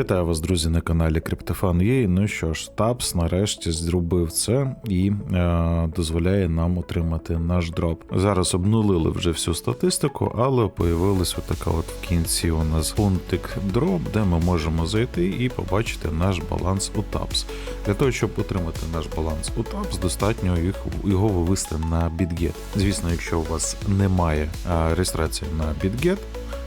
Вітаю вас, друзі, на каналі CryptoFan.ua. Ну що ж, Тапс нарешті зробив це і е, дозволяє нам отримати наш дроп. Зараз обнулили вже всю статистику, але появилась отака от в кінці у нас пунктик дроп, де ми можемо зайти і побачити наш баланс у Тапс. Для того, щоб отримати наш баланс у Тапс, достатньо їх, його вивести на BitGet. Звісно, якщо у вас немає е, реєстрації на BitGet,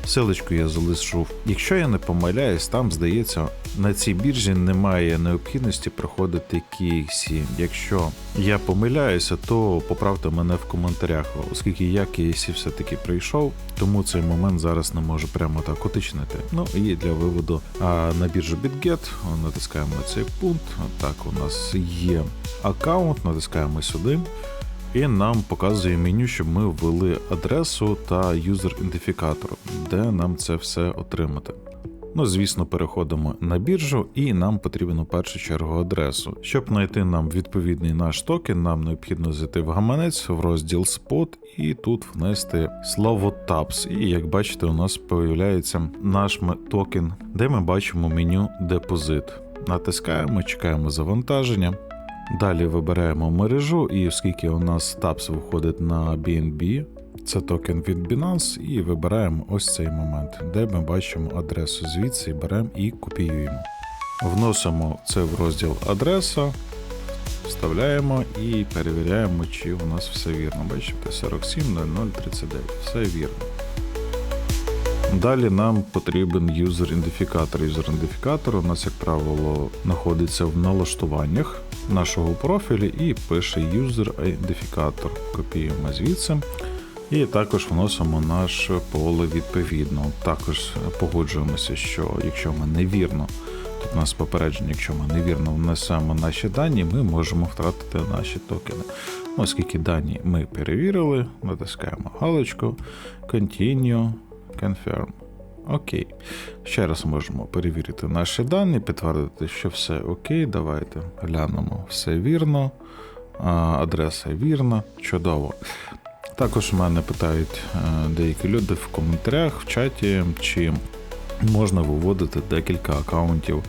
Силочку я залишу. Якщо я не помиляюсь, там здається на цій біржі немає необхідності проходити KXC. Якщо я помиляюся, то поправте мене в коментарях, оскільки я KXC все-таки прийшов, тому цей момент зараз не можу прямо так уточнити. Ну і для виводу а, на біржу BitGet натискаємо цей пункт. Так, у нас є аккаунт, натискаємо сюди. І нам показує меню, щоб ми ввели адресу та юзер-ідентифікатор, де нам це все отримати. Ну, звісно, переходимо на біржу, і нам потрібно в першу чергу адресу. Щоб знайти нам відповідний наш токен, нам необхідно зайти в гаманець в розділ Spot і тут внести слово TAPS. І як бачите, у нас появляється наш токен, де ми бачимо меню депозит. Натискаємо, чекаємо завантаження. Далі вибираємо мережу, і оскільки у нас TAPS виходить на BNB, це токен від Binance, і вибираємо ось цей момент, де ми бачимо адресу звідси, беремо і копіюємо. Вносимо це в розділ адреса, вставляємо і перевіряємо, чи у нас все вірно. Бачите, 470039, все вірно. Далі нам потрібен юзер-ідентифікатор. Юзер-ідентифікатор у нас, як правило, знаходиться в налаштуваннях нашого профілю і пише юзер-ідентифікатор. Копіюємо звідси. І також вносимо наш поле відповідно. Також погоджуємося, що якщо ми невірно, тут у нас попередження, якщо ми невірно внесемо наші дані, ми можемо втратити наші токени. Оскільки дані ми перевірили, натискаємо галочку, Continue, Confirm. Окей. Ще раз можемо перевірити наші дані, підтвердити, що все окей. Давайте глянемо, все вірно. Адреса вірна, чудово. Також мене питають е, деякі люди в коментарях в чаті, чи можна виводити декілька аккаунтів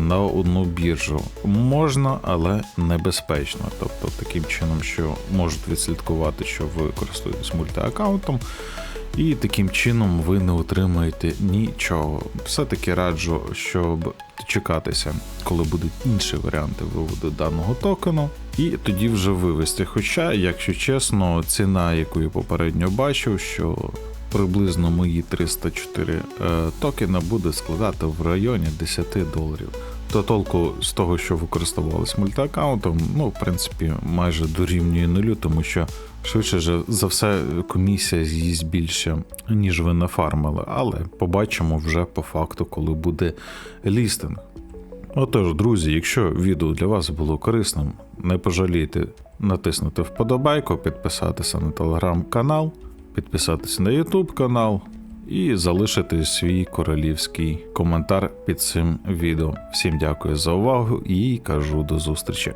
на одну біржу. Можна, але небезпечно. Тобто, таким чином, що можуть відслідкувати, що ви користуєтесь мультиаккаунтом, і таким чином ви не отримаєте нічого. Все-таки раджу, щоб чекатися, коли будуть інші варіанти виводу даного токену, і тоді вже вивести. Хоча, якщо чесно, ціна, яку я попередньо бачив, що приблизно мої 304 е, токена буде складати в районі 10 доларів. То толку з того, що використовувалось мультиаккаунтом, ну, в принципі, майже дорівнює нулю, тому що швидше за все комісія з'їсть більше, ніж ви нафармили, але побачимо вже по факту, коли буде лістинг. Отож, друзі, якщо відео для вас було корисним, не пожалійте натиснути вподобайку, підписатися на телеграм-канал, підписатися на ютуб канал і залишити свій королівський коментар під цим відео. Всім дякую за увагу і кажу до зустрічі.